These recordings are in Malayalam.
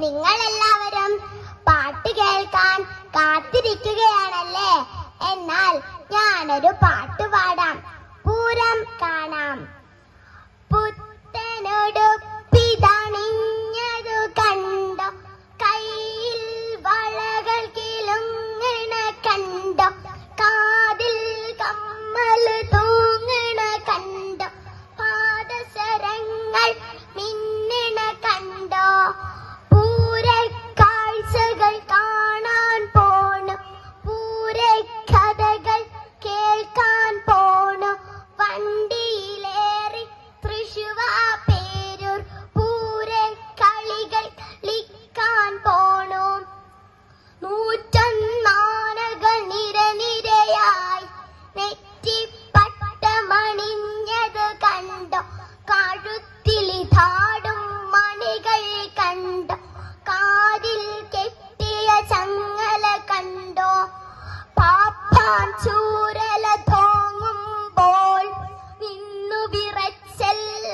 നിങ്ങൾ എല്ലാവരും പാട്ട് കേൾക്കാൻ കാത്തിരിക്കുകയാണല്ലേ? എന്നാൽ ഞാനൊരു പാട്ട് ചൂരല തോങ്ങുമ്പോൾ നിന്നു വിറച്ചെല്ലാനകളും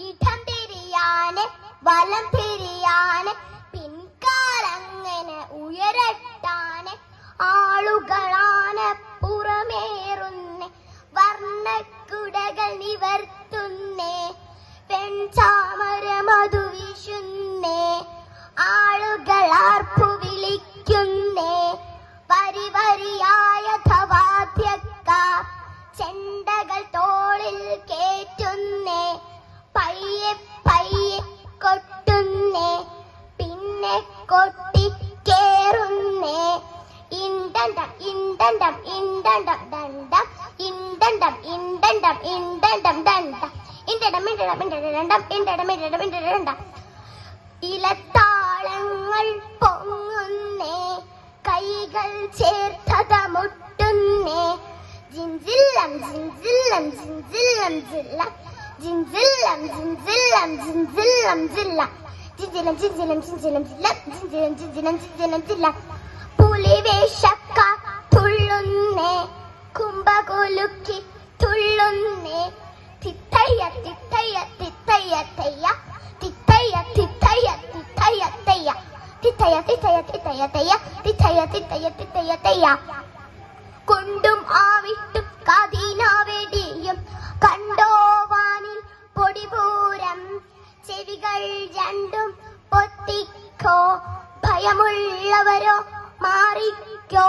ഇടം തിരിയാന് വലം തിരിയാന് പിൻകാലങ്ങനെ ഉയരട്ടാന് ആളുകളാണ് പുറമേറുന്നേ വർണക്കുടകൾ നിവർത്തുന്നേ പെൺചാമര മധു വീശുന്നേ വരി വരിയായ ധവാദ്യക്കാർ ചെണ്ടകൾ തോളിൽ കേറ്റുന്നേ പയ്യെ പയ്യെ കൊട്ടുന്നേ പിന്നെ കൊട്ടി കേറുന്നേ ഇണ്ടണ്ടം ഇണ്ടണ്ടം ഇണ്ടണ്ടം ദണ്ടം ഇണ്ടണ്ടം ഇണ്ടണ്ടം ഇണ്ടണ്ടം ദണ്ടം ഇണ്ടടം ഇണ്ടടം ഇണ്ടടം ഇണ്ടടം ഇണ്ടടം ഇണ്ടടം ഇലത്താളങ്ങൾ Zinzillam, zinzillam, zinzillam, zilla. Zinzillam, zinzillam, zinzillam, zilla. Zinzillam, zinzillam, zinzillam, zilla. Zinzillam, zinzillam, zinzillam, zilla. പുലിവേഷക്ക തുള്ളുന്നേ കുംഭകുലുക്കി തുള്ളുന്നേ തിത്തയ്യ തിത്തയ്യ തിത്തയ്യ തയ്യ തിത്തയ്യ തിത്തയ്യ തിത്തയ്യ തയ്യ തിത്തയ്യ തിത്തയ്യ തിത്തയ്യ തയ്യ തിത്തയ്യ തിത്തയ്യ തിത്തയ്യ തയ്യ കൊണ്ടും ആവിട്ടും കതിനാവെടിയും കണ്ടോവാനിൽ പൊടിപൂരം. ചെവികൾ രണ്ടും പൊത്തിക്കോ. ഭയമുള്ളവരോ മാറിക്കോ.